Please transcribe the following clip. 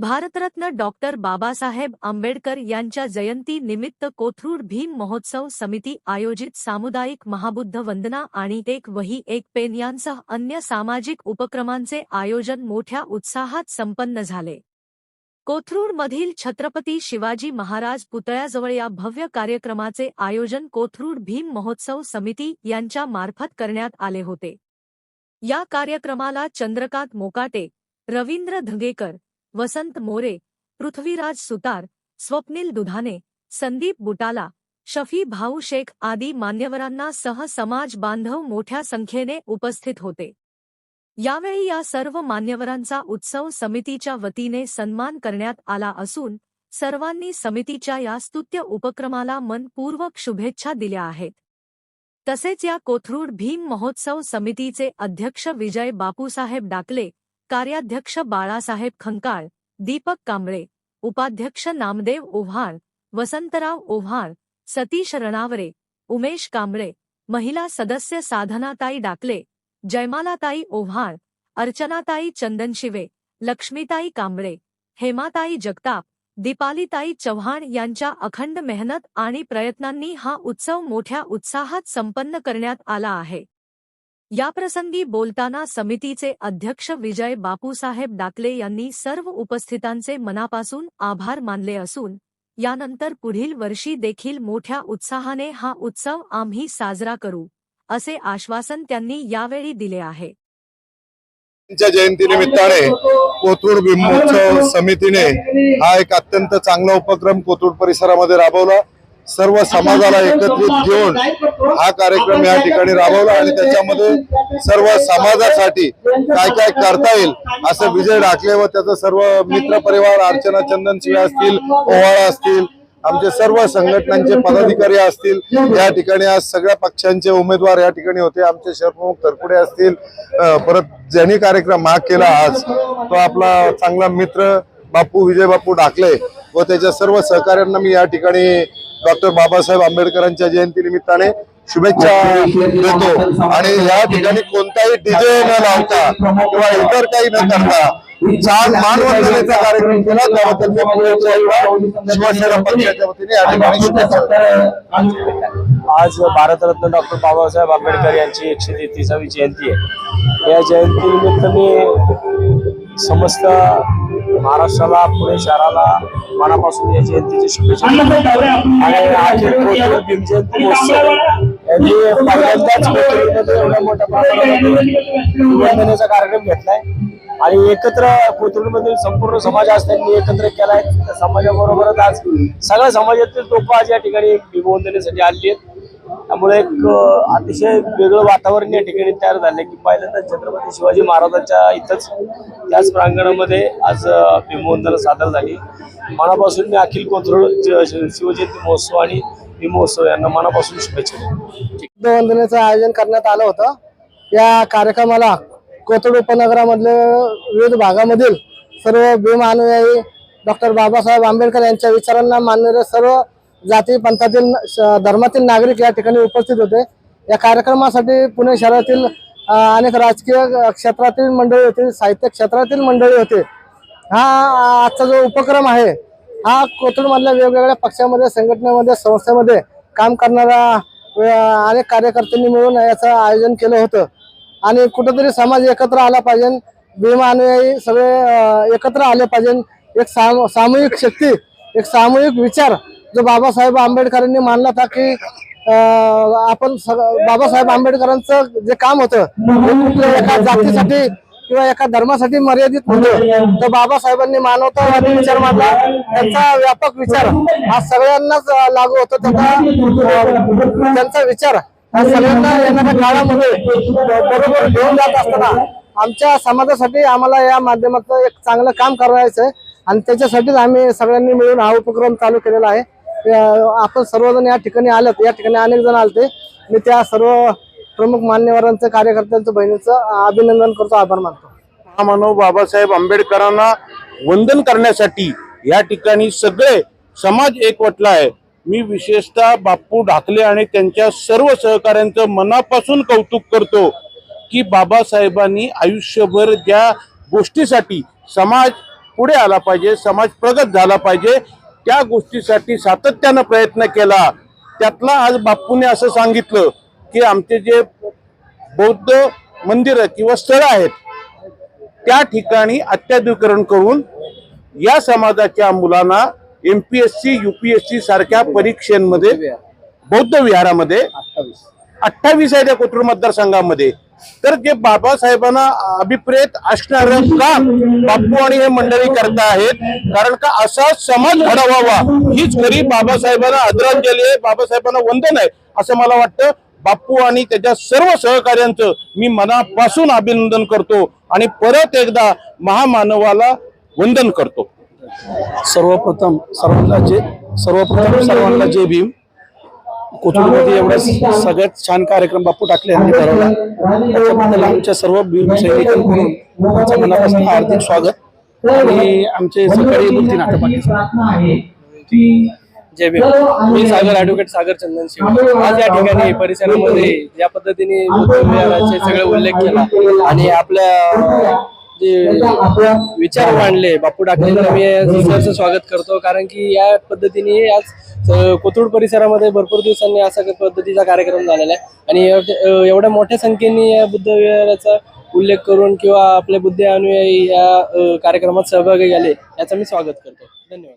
Bharat Ratna doctor Babasaheb Ambedkar यांच्या जयंती निमित्त कोथरूड भीम महोत्सव समिती आयोजित सामुदायिक महाबुद्ध वंदना आणि एक वही एक पेन यांसह अन्य सामाजिक उपक्रमांचे आयोजन मोठ्या उत्साहात संपन्न झाले. कोथरूडमधील छत्रपती शिवाजी महाराज पुतळ्याजवळ या भव्य कार्यक्रमाचे आयोजन कोथरूड भीम महोत्सव समिती यांच्या मार्फत करण्यात आले होते. या कार्यक्रमाला चंद्रकांत मोकाटे रवींद्र धंगेकर वसंत मोरे पृथ्वीराज सुतार स्वप्नील दुधाने संदीप बुटाला शफी भाऊ शेख आदी मान्यवरांना सह समाज बांधव मोठ्या संख्येने उपस्थित होते. यावेळी या सर्व मान्यवरांचा उत्सव समितीच्या वतीने सन्मान करण्यात आला असून सर्वांनी समितीच्या या स्तुत्य उपक्रमाला मनपूर्वक शुभेच्छा दिल्या आहेत. तसेच या कोथरूड भीम महोत्सव समितीचे अध्यक्ष विजय बापूसाहेब डाकले कार्याध्यक्ष बाळासाहेब खंकाळ दीपक कांबळे उपाध्यक्ष नामदेव ओव्हाळ वसंतराव ओव्हाळ सतीश रणावरे उमेश कांबळे महिला सदस्य साधनाताई डाकले जयमालाताई ओव्हाळ अर्चनाताई चंदनशिवे लक्ष्मीताई कांबळे हेमाताई जगताप दीपालीताई चव्हाण यांच्या अखंड मेहनत आणि प्रयत्नांनी हा उत्सव मोठ्या उत्साहात संपन्न करण्यात आला आहे. याप्रसंगी बोलताना समितीचे अध्यक्ष विजय बापूसाहेब डाकले यांनी सर्व उपस्थितांचे मनापासून आभार मानले असून यानंतर पुढील वर्षी देखील मोठ्या उत्साहाने हा उत्सव आम्ही साजरा करू असे आश्वासन त्यांनी यावेळी दिले आहे. जयंतीनिमित्ताने कोथरूड भीमोत्सव समितीने हा एक अत्यंत चांगला उपक्रम कोथरूड परिसरामध्ये राबवला. सर्व समाजाला एकत्रित घेऊन हा कार्यक्रम या ठिकाणी राबवला आणि त्याच्यामध्ये सर्व समाजासाठी काय काय करता येईल असं विजय डाकले व त्याचा सर्व मित्र परिवार अर्चना चंदन शिवे असतील ओवाळा असतील आमचे सर्व संघटनांचे पदाधिकारी असतील या ठिकाणी आज सगळ्या पक्षांचे उमेदवार या ठिकाणी होते. आमचे शहरप्रमुख तरकुडे असतील. परत ज्यांनी कार्यक्रम हा केला आज तो आपला चांगला मित्र बापू विजय बापू डाकले व त्याच्या सर्व सहकाऱ्यांना मी या ठिकाणी डॉक्टर बाबासाहेब आंबेडकरांच्या जयंती निमित्ताने शुभेच्छा देतो. आणि या ठिकाणी कोणताही डीजे न लावता किंवा इतर काही न करता छान मानवंदनेचा कार्यक्रम केला. त्याबद्दल शिवसेना पक्षाच्या वतीने या ठिकाणी आज भारतरत्न डॉक्टर बाबासाहेब आंबेडकर यांची एकशे तेहतीसावी जयंती आहे. या जयंतीनिमित्त मी समस्त महाराष्ट्राला पुणे शहराला मनापासून या जयंतीची शुभेच्छा. आणि भीमजयंती महोत्सव यांनी पहिल्यांदाच कोथरूडमध्ये एवढ्या मोठ्या प्रमाणामध्ये कार्यक्रम घेतलाय आणि एकत्र कोथरूडमधील संपूर्ण समाज आज त्यांनी एकत्र केलाय समाजाबरोबरच आज सगळ्या समाजातील लोक आज या ठिकाणी भीमवंदनेसाठी आलेली आहेत. त्यामुळे एक अतिशय वेगळं वातावरण या ठिकाणी तयार झालं की पहिल्यांदा छत्रपती शिवाजी महाराजांच्या इथंच त्याच प्रांगणामध्ये आज अं, भीमवंदना सादर झाली. मनापासून मी अखिल कोथरूड शिवजयंती महोत्सव आणि भीमहोत्सव यांना मनापासून शुभेच्छा देतो. वंदनेचं आयोजन करण्यात आलं होतं. या कार्यक्रमाला कोथरूड उपनगरामधले विविध भागामधील सर्व भीम अनुयायी डॉक्टर बाबासाहेब आंबेडकर यांच्या विचारांना मानणारे सर्व जाती पंथातील श- धर्मातील नागरिक या ठिकाणी उपस्थित होते. या कार्यक्रमासाठी पुणे शहरातील अनेक राजकीय क्षेत्रातील मंडळी होती साहित्य क्षेत्रातील मंडळी होती. हा आजचा जो उपक्रम आहे हा कोथरूडमधल्या वेगवेगळ्या पक्षामध्ये संघटनेमध्ये संस्थेमध्ये काम करणाऱ्या अनेक कार्यकर्त्यांनी मिळून याचं आयोजन केलं होतं. आणि कुठंतरी समाज एकत्र आला पाहिजे भीम अनुयायी सगळे एकत्र आले पाहिजे. एक साम सामूहिक शक्ती एक सामूहिक विचार जो बाबासाहेब आंबेडकरांनी मानला होता की आपण बाबासाहेब आंबेडकरांचं जे काम होतं एका जातीसाठी किंवा एका धर्मासाठी मर्यादित होतं. तर बाबासाहेबांनी मानवतावादी विचार मांडला. त्यांचा व्यापक विचार हा सगळ्यांनाच लागू होतो. त्याचा त्यांचा विचार हा सगळ्यांना येणाऱ्या काळामध्ये बरोबर घेऊन जात असताना आमच्या समाजासाठी आम्हाला या माध्यमातून एक चांगलं काम करायचं आहे आणि त्याच्यासाठीच आम्ही सगळ्यांनी मिळून हा उपक्रम चालू केलेला आहे. आपण सर्वजण या ठिकाणी आलं या ठिकाणी अनेक जण आलते. मी त्या सर्व प्रमुख मान्यवरांचं कार्यकर्त्यांचं बहिणीचं अभिनंदन करतो आभार मानतो. महामानव बाबासाहेब आंबेडकरांना वंदन करण्यासाठी या ठिकाणी सगळे समाज एकवटला आहे. मी विशेषतः बापू ढाकले आणि त्यांच्या सर्व सहकाऱ्यांचं मनापासून कौतुक करतो की बाबासाहेबांनी आयुष्यभर ज्या गोष्टीसाठी समाज पुढे आला पाहिजे समाज प्रगत झाला पाहिजे त्या गोष्टीसाठी सातत्यानं प्रयत्न केला. त्यातला आज बापूने असं सांगितलं की आमचे जे बौद्ध मंदिरं किंवा स्थळं आहेत त्या ठिकाणी अत्याधुकरण करून या समाजाच्या मुलांना एमपीएससी युपीएससी सारख्या परीक्षांमध्ये बौद्ध विहारामध्ये अठ्ठावीस आहे त्या कोथरूड मतदारसंघामध्ये. तर जे बाबासाहेबांना अभिप्रेत असणार काम बापू आणि हे मंडळी करता आहेत कारण का असा समाज घडवावा हीच खरी बाबासाहेबांना आदरांजली आहे बाबासाहेबांना वंदन आहे असं मला वाटतं. बापू आणि त्याच्या सर्व सहकार्यांचं मी मनापासून अभिनंदन करतो आणि परत एकदा महामानवाला वंदन करतो. सर्वप्रथम सर्वांना जे सर्वप्रथम सर्वांना जय भीम. कोथरूडमध्ये एवढा सगळ्यात छान कार्यक्रम बापू टाकले यांनी ठरवला. त्याच्याबद्दल आमच्या सर्व सैनिकांकडून त्यांचं मनापासून हार्दिक स्वागत. आणि आमचे सकाळी आता पाटील जय भीम. मी सागर ऍडव्होकेट सागर चंदन शिव आज या ठिकाणी परिसरामध्ये ज्या पद्धतीने सगळे उल्लेख केला आणि आपल्या विचार मांडले. बापू डाकलेंना मी सहर्ष स्वागत करतो. कारण की या पद्धतीने आज कोथरूड परिसरामध्ये भरपूर दिवसांनी असा पद्धतीचा कार्यक्रम झालेला आहे. आणि एवढ्या- मोठ्या संख्येने या बुद्ध विहाराचा उल्लेख करून किंवा आपले बुद्ध अनुयायी या कार्यक्रमात सहभागी झाले याचं मी स्वागत करतो. धन्यवाद.